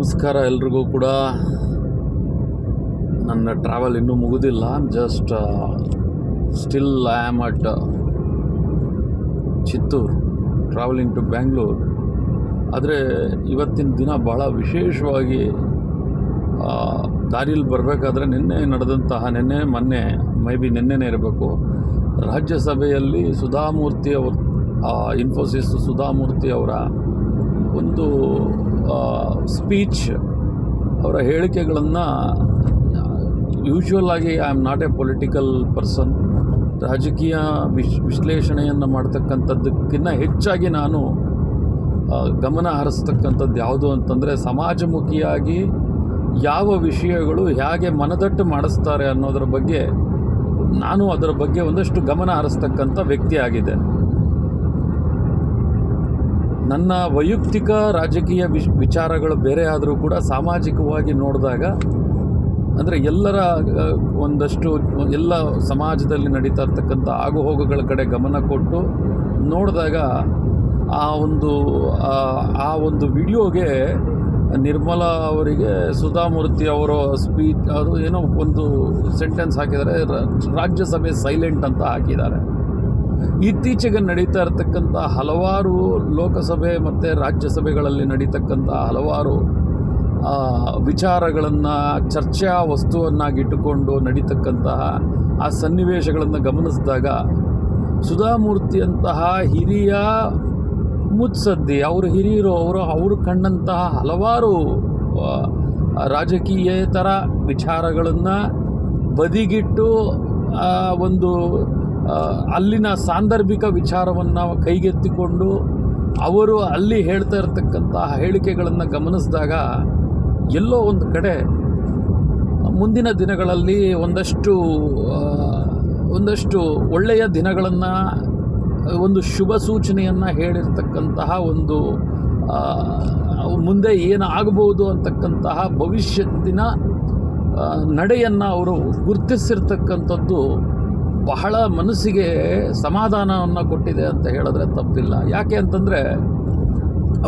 ನಮಸ್ಕಾರ ಎಲ್ರಿಗೂ ಕೂಡ. ನನ್ನ ಟ್ರಾವೆಲ್ ಇನ್ನೂ ಮುಗುದಿಲ್ಲ. Just still I am at Chittoor travelling to Bangalore ಆದರೆ ಇವತ್ತಿನ ದಿನ ಭಾಳ ವಿಶೇಷವಾಗಿ ದಾರಿಯಲ್ಲಿ ಬರಬೇಕಾದ್ರೆ ನಿನ್ನೆ ನಡೆದಂತಹ, ನಿನ್ನೆ, ಮೊನ್ನೆ, ಮೇ ಬಿ ನಿನ್ನೆನೇ ಇರಬೇಕು. ರಾಜ್ಯಸಭೆಯಲ್ಲಿ ಸುಧಾಮೂರ್ತಿ ಅವ್ರ ಇನ್ಫೋಸಿಸ್ ಸುಧಾಮೂರ್ತಿ ಅವರ ಒಂದು ಸ್ಪೀಚ್ ಅವರ ಹೇಳಿಕೆಗಳನ್ನು ಯೂಶ್ವಲ್ ಆಗಿ I am not a political person ರಾಜಕೀಯ ವಿಶ್, ವಿಶ್ಲೇಷಣೆಯನ್ನು ಮಾಡ್ತಕ್ಕಂಥದ್ದಕ್ಕಿಂತ ಹೆಚ್ಚಾಗಿ ನಾನು ಗಮನ ಹರಿಸ್ತಕ್ಕಂಥದ್ದು ಯಾವುದು ಅಂತಂದರೆ ಸಮಾಜಮುಖಿಯಾಗಿ ಯಾವ ವಿಷಯಗಳು ಹೇಗೆ ಮನದಟ್ಟು ಮಾಡಿಸ್ತಾರೆ ಅನ್ನೋದರ ಬಗ್ಗೆ ನಾನು ಅದರ ಬಗ್ಗೆ ಒಂದಷ್ಟು ಗಮನ ಹರಿಸ್ತಕ್ಕಂಥ ವ್ಯಕ್ತಿ ಆಗಿದೆ ನನ್ನ ವೈಯಕ್ತಿಕ ರಾಜಕೀಯ ವಿಶ್ ವಿಚಾರಗಳು ಬೇರೆ ಆದರೂ ಕೂಡ ಸಾಮಾಜಿಕವಾಗಿ ನೋಡಿದಾಗ ಅಂದರೆ ಎಲ್ಲರ ಒಂದಷ್ಟು ಎಲ್ಲ ಸಮಾಜದಲ್ಲಿ ನಡೀತಾ ಇರ್ತಕ್ಕಂಥ ಆಗುಹೋಗುಗಳ ಕಡೆ ಗಮನ ಕೊಟ್ಟು ನೋಡಿದಾಗ ಆ ಒಂದು ಆ, ಒಂದು ವಿಡಿಯೋಗೆ ನಿರ್ಮಲಾ ಅವರಿಗೆ ಸುಧಾಮೂರ್ತಿ ಅವರ ಸ್ಪೀಚ್ ಅದು ಏನೋ ಒಂದು ಸೆಂಟೆನ್ಸ್ ಹಾಕಿದ್ದಾರೆ ರಾಜ್ಯಸಭೆ ಸೈಲೆಂಟ್ ಅಂತ ಹಾಕಿದ್ದಾರೆ. ಇತ್ತೀಚೆಗೆ ನಡೀತಾ ಇರತಕ್ಕಂಥ ಹಲವಾರು ಲೋಕಸಭೆ ಮತ್ತು ರಾಜ್ಯಸಭೆಗಳಲ್ಲಿ ನಡೀತಕ್ಕಂಥ ಹಲವಾರು ವಿಚಾರಗಳನ್ನು ಚರ್ಚಾ ವಸ್ತುವನ್ನಾಗಿಟ್ಟುಕೊಂಡು ನಡೀತಕ್ಕಂತಹ ಆ ಸನ್ನಿವೇಶಗಳನ್ನು ಗಮನಿಸಿದಾಗ ಸುಧಾಮೂರ್ತಿಯಂತಹ ಹಿರಿಯ ಮುತ್ಸದ್ದಿ, ಅವರು ಹಿರಿಯರು, ಅವರು ಅವರು ಕಂಡಂತಹ ಹಲವಾರು ರಾಜಕೀಯೇತರ ವಿಚಾರಗಳನ್ನು ಬದಿಗಿಟ್ಟು ಒಂದು ಅಲ್ಲಿನ ಸಾಂದರ್ಭಿಕ ವಿಚಾರವನ್ನು ಕೈಗೆತ್ತಿಕೊಂಡು ಅವರು ಅಲ್ಲಿ ಹೇಳ್ತಾ ಇರತಕ್ಕಂತಹ ಹೇಳಿಕೆಗಳನ್ನು ಗಮನಿಸಿದಾಗ ಎಲ್ಲೋ ಒಂದು ಕಡೆ ಮುಂದಿನ ದಿನಗಳಲ್ಲಿ ಒಂದಷ್ಟು ಒಂದಷ್ಟು ಒಳ್ಳೆಯ ದಿನಗಳನ್ನು, ಒಂದು ಶುಭ ಸೂಚನೆಯನ್ನು ಹೇಳಿರ್ತಕ್ಕಂತಹ ಒಂದು ಮುಂದೆ ಏನಾಗಬಹುದು ಅಂತಕ್ಕಂತಹ ಭವಿಷ್ಯತ್ತಿನ ನಡೆಯನ್ನು ಅವರು ಗುರುತಿಸಿರ್ತಕ್ಕಂಥದ್ದು ಬಹಳ ಮನಸ್ಸಿಗೆ ಸಮಾಧಾನವನ್ನು ಕೊಟ್ಟಿದೆ ಅಂತ ಹೇಳಿದ್ರೆ ತಪ್ಪಿಲ್ಲ. ಯಾಕೆ ಅಂತಂದರೆ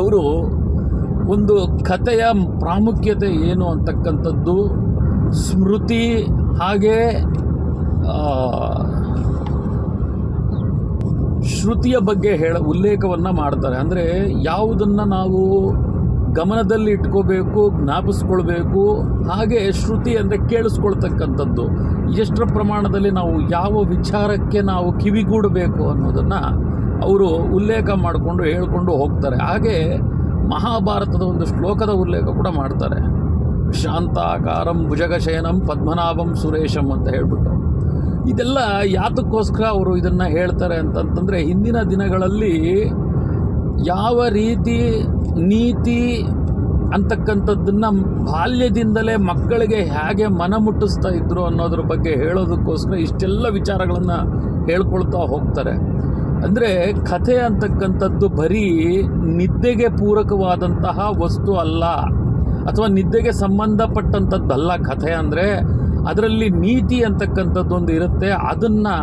ಅವರು ಒಂದು ಕಥೆಯ ಪ್ರಾಮುಖ್ಯತೆ ಏನು ಅಂತಕ್ಕಂಥದ್ದು, ಸ್ಮೃತಿ ಹಾಗೆ ಶ್ರುತಿಯ ಬಗ್ಗೆ ಹೇಳ, ಉಲ್ಲೇಖವನ್ನು ಮಾಡ್ತಾರೆ. ಅಂದರೆ ಯಾವುದನ್ನು ನಾವು ಗಮನದಲ್ಲಿ ಇಟ್ಕೋಬೇಕು, ಜ್ಞಾಪಿಸ್ಕೊಳ್ಬೇಕು. ಹಾಗೆ ಶ್ರುತಿ ಅಂದರೆ ಕೇಳಿಸ್ಕೊಳ್ತಕ್ಕಂಥದ್ದು. ಎಷ್ಟರ ಪ್ರಮಾಣದಲ್ಲಿ ನಾವು ಯಾವ ವಿಚಾರಕ್ಕೆ ನಾವು ಕಿವಿಗೂಡಬೇಕು ಅನ್ನೋದನ್ನು ಅವರು ಉಲ್ಲೇಖ ಮಾಡಿಕೊಂಡು ಹೇಳ್ಕೊಂಡು ಹೋಗ್ತಾರೆ. ಹಾಗೆ ಮಹಾಭಾರತದ ಒಂದು ಶ್ಲೋಕದ ಉಲ್ಲೇಖ ಕೂಡ ಮಾಡ್ತಾರೆ. ಶಾಂತಾಕಾರಂ ಭುಜಗಶಯನಂ ಪದ್ಮನಾಭಂ ಸುರೇಶಂ ಅಂತ ಹೇಳ್ಬಿಟ್ಟು. ಇದೆಲ್ಲ ಯಾತಕ್ಕೋಸ್ಕರ ಅವರು ಇದನ್ನು ಹೇಳ್ತಾರೆ ಅಂತಂತಂದರೆ ಹಿಂದಿನ ದಿನಗಳಲ್ಲಿ ಯಾವ ರೀತಿ ನೀತಿ ಅಂತಕ್ಕಂಥದ್ದನ್ನು ಬಾಲ್ಯದಿಂದಲೇ ಮಕ್ಕಳಿಗೆ ಹೇಗೆ ಮನ ಮುಟ್ಟಿಸ್ತಾ ಇದ್ರು ಅನ್ನೋದ್ರ ಬಗ್ಗೆ ಹೇಳೋದಕ್ಕೋಸ್ಕರ ಇಷ್ಟೆಲ್ಲ ವಿಚಾರಗಳನ್ನು ಹೇಳ್ಕೊಳ್ತಾ ಹೋಗ್ತಾರೆ. ಅಂದರೆ ಕಥೆ ಅಂತಕ್ಕಂಥದ್ದು ಬರೀ ನಿದ್ದೆಗೆ ಪೂರಕವಾದಂತಹ ವಸ್ತು ಅಲ್ಲ, ಅಥವಾ ನಿದ್ದೆಗೆ ಸಂಬಂಧಪಟ್ಟಂಥದ್ದಲ್ಲ ಕಥೆ ಅಂದರೆ ಅದರಲ್ಲಿ ನೀತಿ ಅಂತಕ್ಕಂಥದ್ದೊಂದು ಇರುತ್ತೆ. ಅದನ್ನು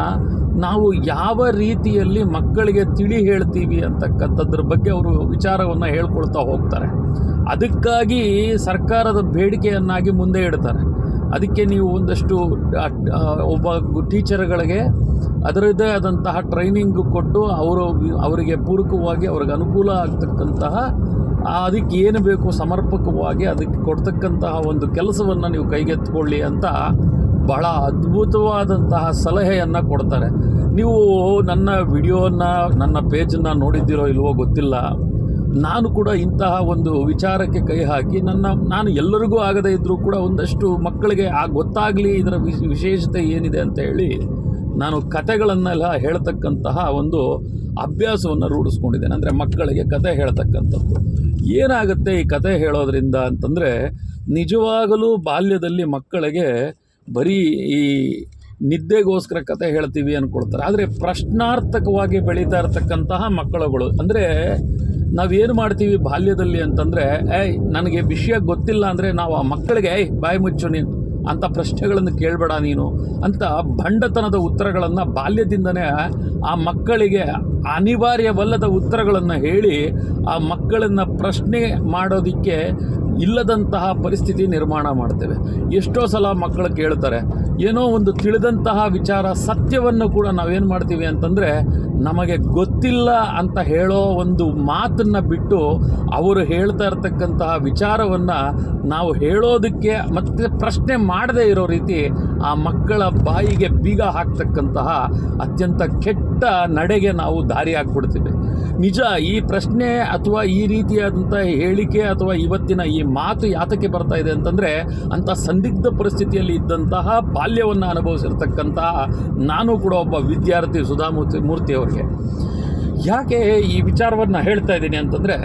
ನಾವು ಯಾವ ರೀತಿಯಲ್ಲಿ ಮಕ್ಕಳಿಗೆ ತಿಳಿ ಹೇಳ್ತೀವಿ ಅಂತಕ್ಕಂಥದ್ರ ಬಗ್ಗೆ ಅವರು ವಿಚಾರವನ್ನು ಹೇಳ್ಕೊಳ್ತಾ ಹೋಗ್ತಾರೆ. ಅದಕ್ಕಾಗಿ ಸರ್ಕಾರದ ಬೇಡಿಕೆಯನ್ನಾಗಿ ಮುಂದೆ ಇಡ್ತಾರೆ. ಅದಕ್ಕೆ ನೀವು ಒಂದಷ್ಟು ಒಬ್ಬ ಟೀಚರ್ಗಳಿಗೆ ಅದರದ್ದೇ ಆದಂತಹ ಟ್ರೈನಿಂಗ್ ಕೊಟ್ಟು ಅವರು ಅವರಿಗೆ ಪೂರಕವಾಗಿ ಅವ್ರಿಗೆ ಅನುಕೂಲ ಆಗ್ತಕ್ಕಂತಹ ಅದಕ್ಕೆ ಏನು ಬೇಕು ಸಮರ್ಪಕವಾಗಿ ಅದಕ್ಕೆ ಕೊಡ್ತಕ್ಕಂತಹ ಒಂದು ಕೆಲಸವನ್ನು ನೀವು ಕೈಗೆತ್ತಿಕೊಳ್ಳಿ ಅಂತ ಬಹಳ ಅದ್ಭುತವಾದಂತಹ ಸಲಹೆಯನ್ನು ಕೊಡ್ತಾರೆ. ನೀವು ನನ್ನ ವಿಡಿಯೋನ, ನನ್ನ ಪೇಜನ್ನು ನೋಡಿದ್ದೀರೋ ಇಲ್ವೋ ಗೊತ್ತಿಲ್ಲ. ನಾನು ಕೂಡ ಇಂತಹ ಒಂದು ವಿಚಾರಕ್ಕೆ ಕೈ ಹಾಕಿ ನನ್ನ, ನಾನು ಎಲ್ಲರಿಗೂ ಆಗದೇ ಇದ್ದರೂ ಕೂಡ ಒಂದಷ್ಟು ಮಕ್ಕಳಿಗೆ ಆ ಗೊತ್ತಾಗಲಿ, ಇದರ ವಿಶ್- ವಿಶೇಷತೆ ಏನಿದೆ ಅಂತ ಹೇಳಿ ನಾನು ಕತೆಗಳನ್ನೆಲ್ಲ ಹೇಳ್ತಕ್ಕಂತಹ ಒಂದು ಅಭ್ಯಾಸವನ್ನು ರೂಢಿಸ್ಕೊಂಡಿದ್ದೇನೆ. ಅಂದರೆ ಮಕ್ಕಳಿಗೆ ಕತೆ ಹೇಳ್ತಕ್ಕಂಥದ್ದು. ಏನಾಗುತ್ತೆ ಈ ಕತೆ ಹೇಳೋದ್ರಿಂದ ಅಂತಂದರೆ, ನಿಜವಾಗಲೂ ಬಾಲ್ಯದಲ್ಲಿ ಮಕ್ಕಳಿಗೆ ಬರೀ ಈ ನಿದ್ದೆಗೋಸ್ಕರ ಕತೆ ಹೇಳ್ತೀವಿ ಅಂದ್ಕೊಳ್ತಾರೆ ಆದರೆ ಪ್ರಶ್ನಾರ್ಥಕವಾಗಿ ಬೆಳೀತಾ ಇರತಕ್ಕಂತಹ ಮಕ್ಕಳುಗಳು, ಅಂದರೆ ನಾವೇನು ಮಾಡ್ತೀವಿ ಬಾಲ್ಯದಲ್ಲಿ ಅಂತಂದರೆ, ಏಯ್, ನನಗೆ ವಿಷಯ ಗೊತ್ತಿಲ್ಲ ಅಂದರೆ ನಾವು ಆ ಮಕ್ಕಳಿಗೆ, ಏಯ್, ಬಾಯಿ ಮುಚ್ಚು ನೀನು. ಅಂಥ ಪ್ರಶ್ನೆಗಳನ್ನು ಕೇಳಬೇಡ ನೀನು ಅಂತ ಭಂಡತನದ ಉತ್ತರಗಳನ್ನು ಬಾಲ್ಯದಿಂದನೇ ಆ ಮಕ್ಕಳಿಗೆ ಅನಿವಾರ್ಯವಲ್ಲದ ಉತ್ತರಗಳನ್ನು ಹೇಳಿ ಆ ಮಕ್ಕಳನ್ನು ಪ್ರಶ್ನೆ ಮಾಡೋದಕ್ಕೆ ಇಲ್ಲದಂತಹ ಪರಿಸ್ಥಿತಿ ನಿರ್ಮಾಣ ಮಾಡ್ತೇವೆ. ಎಷ್ಟೋ ಸಲ ಮಕ್ಕಳು ಕೇಳ್ತಾರೆ, ಏನೋ ಒಂದು ತಿಳಿದಂತಹ ವಿಚಾರ ಸತ್ಯವನ್ನು ಕೂಡ ನಾವೇನು ಮಾಡ್ತೀವಿ ಅಂತಂದರೆ, ನಮಗೆ ಗೊತ್ತಿಲ್ಲ ಅಂತ ಹೇಳೋ ಒಂದು ಮಾತನ್ನು ಬಿಟ್ಟು ಅವರು ಹೇಳ್ತಾ ಇರ್ತಕ್ಕಂತಹ ವಿಚಾರವನ್ನು ನಾವು ಹೇಳೋದಕ್ಕೆ ಮತ್ತು ಪ್ರಶ್ನೆ ಮಾಡದೇ ಇರೋ ರೀತಿ ಆ ಮಕ್ಕಳ ಬಾಯಿಗೆ ಬೀಗ ಹಾಕ್ತಕ್ಕಂತಹ ಅತ್ಯಂತ ಕೆಟ್ಟ ನಡೆಗೆ ನಾವು ದಾರಿ ಹಾಕ್ಬಿಡ್ತೀವಿ ನಿಜ, ಈ ಪ್ರಶ್ನೆ ಅಥವಾ ಈ ರೀತಿಯಾದಂಥ ಹೇಳಿಕೆ ಅಥವಾ ಇವತ್ತಿನ ಈ ಮಾತು ಯಾತಕ್ಕೆ ಬರ್ತಾ ಇದೆ ಅಂತಂದರೆ ಅಂಥ ಸಂದಿಗ್ಧ ಪರಿಸ್ಥಿತಿಯಲ್ಲಿ ಇದ್ದಂತಹ ಬಾಲ್ಯವನ್ನು ಅನುಭವಿಸಿರ್ತಕ್ಕಂತಹ ನಾನು ಕೂಡ ಒಬ್ಬ ವಿದ್ಯಾರ್ಥಿ ಸುಧಾಮೂರ್ತಿ, ಮೂರ್ತಿಯವರಿಗೆ. ಯಾಕೆ ಈ ವಿಚಾರವನ್ನು ಹೇಳ್ತಾ ಇದ್ದೀನಿ ಅಂತಂದರೆ,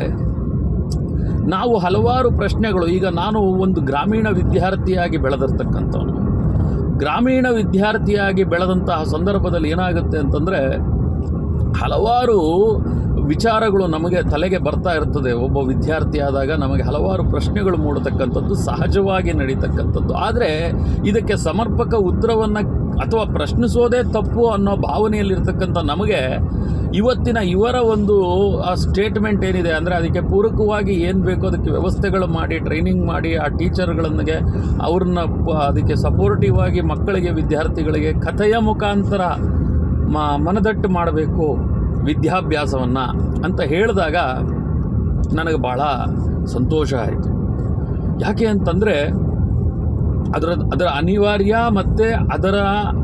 ನಾವು ಹಲವಾರು ಪ್ರಶ್ನೆಗಳು, ಈಗ ನಾನು ಒಂದು ಗ್ರಾಮೀಣ ವಿದ್ಯಾರ್ಥಿಯಾಗಿ ಬೆಳೆದಿರ್ತಕ್ಕಂಥವನು. ಗ್ರಾಮೀಣ ವಿದ್ಯಾರ್ಥಿಯಾಗಿ ಬೆಳೆದಂತಹ ಸಂದರ್ಭದಲ್ಲಿ ಏನಾಗುತ್ತೆ ಅಂತಂದರೆ, ಹಲವಾರು ವಿಚಾರಗಳು ನಮಗೆ ತಲೆಗೆ ಬರ್ತಾ ಇರ್ತದೆ. ಒಬ್ಬ ವಿದ್ಯಾರ್ಥಿ ಆದಾಗ ನಮಗೆ ಹಲವಾರು ಪ್ರಶ್ನೆಗಳು ಮೂಡತಕ್ಕಂಥದ್ದು, ಸಹಜವಾಗಿ ನಡೀತಕ್ಕಂಥದ್ದು. ಆದರೆ, ಇದಕ್ಕೆ ಸಮರ್ಪಕ ಉತ್ತರವನ್ನು ಅಥವಾ ಪ್ರಶ್ನಿಸೋದೇ ತಪ್ಪು ಅನ್ನೋ ಭಾವನೆಯಲ್ಲಿರ್ತಕ್ಕಂಥ ನಮಗೆ ಇವತ್ತಿನ ಇವರ ಒಂದು ಸ್ಟೇಟ್ಮೆಂಟ್ ಏನಿದೆ ಅಂದರೆ ಅದಕ್ಕೆ ಪೂರಕವಾಗಿ ಏನು ಬೇಕೋ ಅದಕ್ಕೆ ವ್ಯವಸ್ಥೆಗಳು ಮಾಡಿ ಟ್ರೈನಿಂಗ್ ಮಾಡಿ, ಆ ಟೀಚರ್ಗಳೊಂದಿಗೆ ಅವ್ರನ್ನ ಅದಕ್ಕೆ ಸಪೋರ್ಟಿವ್ ಆಗಿ ಮಕ್ಕಳಿಗೆ, ವಿದ್ಯಾರ್ಥಿಗಳಿಗೆ ಕಥೆಯ ಮುಖಾಂತರ ಮನದಟ್ಟು ಮಾಡಬೇಕು ವಿದ್ಯಾಭ್ಯಾಸವನ್ನು ಅಂತ ಹೇಳಿದಾಗ ನನಗೆ ಭಾಳ ಸಂತೋಷ ಆಯಿತು. ಯಾಕೆ ಅಂತಂದರೆ ಅದರ ಅದರ ಅನಿವಾರ್ಯ ಮತ್ತು ಅದರ,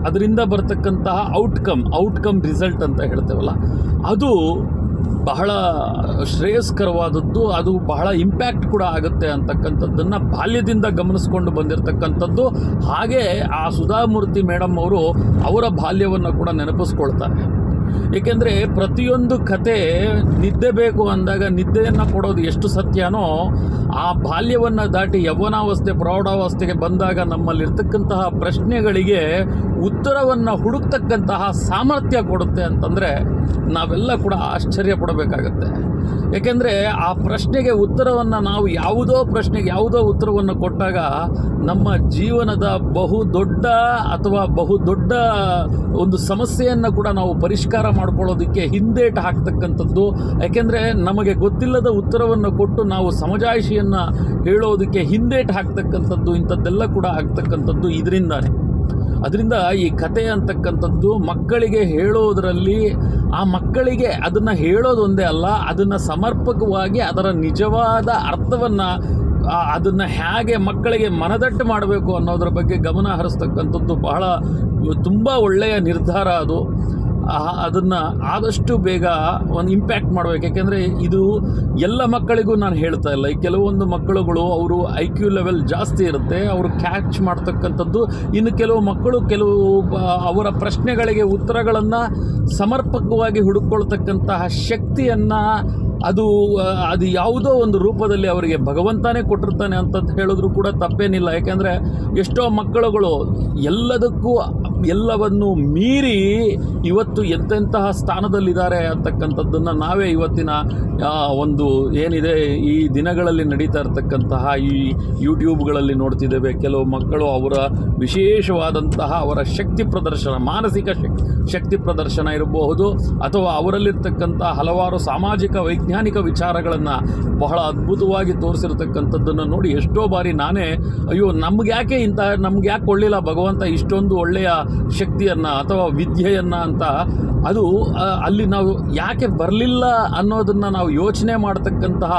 ಅದರಿಂದ ಬರ್ತಕ್ಕಂತಹ ಔಟ್ಕಮ್ ಔಟ್ಕಮ್ ರಿಸಲ್ಟ್ ಅಂತ ಹೇಳ್ತೇವಲ್ಲ. ಅದು ಬಹಳ ಶ್ರೇಯಸ್ಕರವಾದದ್ದು, ಅದು ಬಹಳ ಇಂಪ್ಯಾಕ್ಟ್ ಕೂಡ ಆಗುತ್ತೆ ಅಂತಕ್ಕಂಥದ್ದನ್ನು ಬಾಲ್ಯದಿಂದ ಗಮನಿಸ್ಕೊಂಡು ಬಂದಿರತಕ್ಕಂಥದ್ದು. ಹಾಗೆ ಆ ಸುಧಾಮೂರ್ತಿ ಮೇಡಮ್ ಅವರು ಅವರ ಬಾಲ್ಯವನ್ನು ಕೂಡ ನೆನಪಿಸ್ಕೊಳ್ತಾರೆ. ಏಕೆಂದರೆ ಪ್ರತಿಯೊಂದು ಕತೆ ನಿದ್ದೆ ಬೇಕು ಅಂದಾಗ ನಿದ್ದೆಯನ್ನು ಕೊಡೋದು ಎಷ್ಟು ಸತ್ಯನೋ ಆ ಬಾಲ್ಯವನ್ನು ದಾಟಿ ಯೌವನಾವಸ್ಥೆ ಪ್ರೌಢಾವಸ್ಥೆಗೆ ಬಂದಾಗ ನಮ್ಮಲ್ಲಿರ್ತಕ್ಕಂತಹ ಪ್ರಶ್ನೆಗಳಿಗೆ ಉತ್ತರವನ್ನು ಹುಡುಕ್ತಕ್ಕಂತಹ ಸಾಮರ್ಥ್ಯ ಕೊಡುತ್ತೆ ಅಂತಂದರೆ ನಾವೆಲ್ಲ ಕೂಡ ಆಶ್ಚರ್ಯ ಪಡಬೇಕಾಗತ್ತೆ. ಏಕೆಂದರೆ ಆ ಪ್ರಶ್ನೆಗೆ ಉತ್ತರವನ್ನು ನಾವು ಯಾವುದೋ ಪ್ರಶ್ನೆಗೆ ಯಾವುದೋ ಉತ್ತರವನ್ನು ಕೊಟ್ಟಾಗ ನಮ್ಮ ಜೀವನದ ಬಹು ದೊಡ್ಡ ಅಥವಾ ಬಹು ದೊಡ್ಡ ಒಂದು ಸಮಸ್ಯೆಯನ್ನು ಕೂಡ ನಾವು ಪರಿಷ್ಕಾರ ಮಾಡ್ಕೊಳ್ಳೋದಕ್ಕೆ ಹಿಂದೇಟು ಹಾಕ್ತಕ್ಕಂಥದ್ದು. ಯಾಕೆಂದರೆ ನಮಗೆ ಗೊತ್ತಿಲ್ಲದ ಉತ್ತರವನ್ನು ಕೊಟ್ಟು ನಾವು ಸಮಜಾಯಿಷಿಯನ್ನು ಹೇಳೋದಕ್ಕೆ ಹಿಂದೇಟು ಹಾಕ್ತಕ್ಕಂಥದ್ದು, ಇಂಥದ್ದೆಲ್ಲ ಕೂಡ ಆಗ್ತಕ್ಕಂಥದ್ದು ಇದರಿಂದಾನೆ. ಅದರಿಂದ ಈ ಕತೆ ಅಂತಕ್ಕಂಥದ್ದು ಮಕ್ಕಳಿಗೆ ಹೇಳೋದರಲ್ಲಿ ಆ ಮಕ್ಕಳಿಗೆ ಅದನ್ನು ಹೇಳೋದೊಂದೇ ಅಲ್ಲ, ಅದನ್ನು ಸಮರ್ಪಕವಾಗಿ ಅದರ ನಿಜವಾದ ಅರ್ಥವನ್ನು ಅದನ್ನು ಹೇಗೆ ಮಕ್ಕಳಿಗೆ ಮನದಟ್ಟು ಮಾಡಬೇಕು ಅನ್ನೋದ್ರ ಬಗ್ಗೆ ಗಮನ ಹರಿಸ್ತಕ್ಕಂಥದ್ದು ಬಹಳ ತುಂಬ ಒಳ್ಳೆಯ ನಿರ್ಧಾರ ಅದು. ಅದನ್ನು ಆದಷ್ಟು ಬೇಗ ಒಂದು ಇಂಪ್ಯಾಕ್ಟ್ ಮಾಡಬೇಕು. ಯಾಕೆಂದರೆ ಇದು ಎಲ್ಲ ಮಕ್ಕಳಿಗೂ ನಾನು ಹೇಳ್ತಾ ಇಲ್ಲ. ಈ ಕೆಲವೊಂದು ಮಕ್ಕಳುಗಳು ಅವರು ಐ ಕ್ಯೂ ಲೆವೆಲ್ ಜಾಸ್ತಿ ಇರುತ್ತೆ. ಅವರು ಕ್ಯಾಚ್ ಮಾಡ್ತಕ್ಕಂಥದ್ದು. ಇನ್ನು ಕೆಲವು ಮಕ್ಕಳು ಕೆಲವು ಅವರ ಪ್ರಶ್ನೆಗಳಿಗೆ ಉತ್ತರಗಳನ್ನು ಸಮರ್ಪಕವಾಗಿ ಹುಡುಕೊಳ್ತಕ್ಕಂತಹ ಶಕ್ತಿಯನ್ನು ಅದು ಅದು ಯಾವುದೋ ಒಂದು ರೂಪದಲ್ಲಿ ಅವರಿಗೆ ಭಗವಂತನೇ ಕೊಟ್ಟಿರ್ತಾನೆ ಅಂತ ಹೇಳಿದ್ರು ಕೂಡ ತಪ್ಪೇನಿಲ್ಲ. ಯಾಕೆಂದರೆ ಎಷ್ಟೋ ಮಕ್ಕಳುಗಳು ಎಲ್ಲದಕ್ಕೂ ಎಲ್ಲವನ್ನು ಮೀರಿ ಇವತ್ತು ಎಂತೆಂತಹ ಸ್ಥಾನದಲ್ಲಿದ್ದಾರೆ ಅಂತಕ್ಕಂಥದ್ದನ್ನು ನಾವೇ ಇವತ್ತಿನ ಒಂದು ಏನಿದೆ ಈ ದಿನಗಳಲ್ಲಿ ನಡೀತಾ ಇರತಕ್ಕಂತಹ ಈ ಯೂಟ್ಯೂಬ್ಗಳಲ್ಲಿ ನೋಡ್ತಿದ್ದೇವೆ. ಕೆಲವು ಮಕ್ಕಳು ಅವರ ವಿಶೇಷವಾದಂತಹ ಅವರ ಶಕ್ತಿ ಪ್ರದರ್ಶನ, ಮಾನಸಿಕ ಶಕ್, ಶಕ್ತಿ ಪ್ರದರ್ಶನ ಇರಬಹುದು, ಅಥವಾ ಅವರಲ್ಲಿರ್ತಕ್ಕಂಥ ಹಲವಾರು ಸಾಮಾಜಿಕ, ವೈಜ್ಞಾನಿಕ ವಿಚಾರಗಳನ್ನು ಬಹಳ ಅದ್ಭುತವಾಗಿ ತೋರಿಸಿರ್ತಕ್ಕಂಥದ್ದನ್ನು ನೋಡಿ ಎಷ್ಟೋ ಬಾರಿ ನಾನೇ, ಅಯ್ಯೋ ನಮ್ಗೆ ಯಾಕೆ ಇಂತಹ ನಮ್ಗೆ ಯಾಕೆ ಕೊಳ್ಳಿಲ್ಲ ಭಗವಂತ, ಇಷ್ಟೊಂದು ಒಳ್ಳೆಯ ಶಕ್ತಿಯನ್ನು ಅಥವಾ ವಿದ್ಯೆಯನ್ನು ಅಂತ, ಅದು ಅಲ್ಲಿ ನಾವು ಯಾಕೆ ಬರಲಿಲ್ಲ ಅನ್ನೋದನ್ನು ನಾವು ಯೋಚನೆ ಮಾಡತಕ್ಕಂತಹ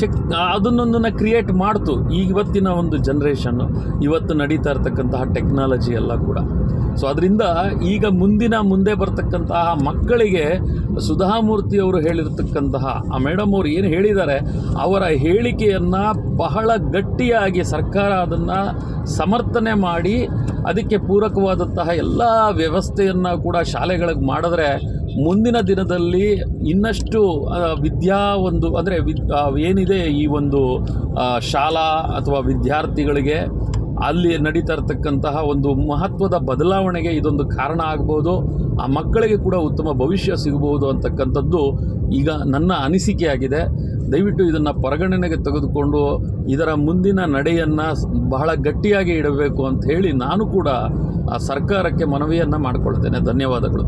ಶಕ್ ಅದನ್ನೊಂದನ್ನು ಕ್ರಿಯೇಟ್ ಮಾಡ್ತು ಇವತ್ತಿನ ಒಂದು ಜನ್ರೇಷನ್ನು ಇವತ್ತು ನಡೀತಾ ಇರತಕ್ಕಂತಹ ಟೆಕ್ನಾಲಜಿ ಎಲ್ಲ ಕೂಡ. ಸೊ ಅದರಿಂದ ಈಗ ಮುಂದಿನ ಮುಂದೆ ಬರ್ತಕ್ಕಂತಹ ಮಕ್ಕಳಿಗೆ ಸುಧಾಮೂರ್ತಿ ಅವರು ಹೇಳಿರ್ತಕ್ಕಂತಹ, ಆ ಮೇಡಮ್ ಅವರು ಏನು ಹೇಳಿದ್ದಾರೆ, ಅವರ ಹೇಳಿಕೆಯನ್ನು ಬಹಳ ಗಟ್ಟಿಯಾಗಿ ಸರ್ಕಾರ ಅದನ್ನು ಸಮರ್ಥನೆ ಮಾಡಿ ಅದಕ್ಕೆ ಪೂರಕವಾದಂತಹ ಎಲ್ಲ ವ್ಯವಸ್ಥೆಯನ್ನು ಕೂಡ ಶಾಲೆಗಳಿಗೆ ಮಾಡಿದ್ರೆ ಮುಂದಿನ ದಿನದಲ್ಲಿ ಇನ್ನಷ್ಟು ವಿದ್ಯಾ ಒಂದು, ಅಂದರೆ ವಿದ್ ಏನಿದೆ ಈ ಒಂದು ಶಾಲಾ ಅಥವಾ ವಿದ್ಯಾರ್ಥಿಗಳಿಗೆ ಅಲ್ಲಿ ನಡೀತಾ ಇರತಕ್ಕಂತಹ ಒಂದು ಮಹತ್ವದ ಬದಲಾವಣೆಗೆ ಇದೊಂದು ಕಾರಣ ಆಗ್ಬೋದು. ಆ ಮಕ್ಕಳಿಗೆ ಕೂಡ ಉತ್ತಮ ಭವಿಷ್ಯ ಸಿಗಬಹುದು ಅಂತಕ್ಕಂಥದ್ದು ಈಗ ನನ್ನ ಅನಿಸಿಕೆಯಾಗಿದೆ. ದಯವಿಟ್ಟು ಇದನ್ನು ಪರಿಗಣನೆಗೆ ತೆಗೆದುಕೊಂಡು ಇದರ ಮುಂದಿನ ನಡೆಯನ್ನು ಬಹಳ ಗಟ್ಟಿಯಾಗಿ ಇಡಬೇಕು ಅಂತ ಹೇಳಿ ನಾನು ಕೂಡ ಆ ಸರ್ಕಾರಕ್ಕೆ ಮನವಿಯನ್ನು ಮಾಡಿಕೊಳ್ತೇನೆ. ಧನ್ಯವಾದಗಳು.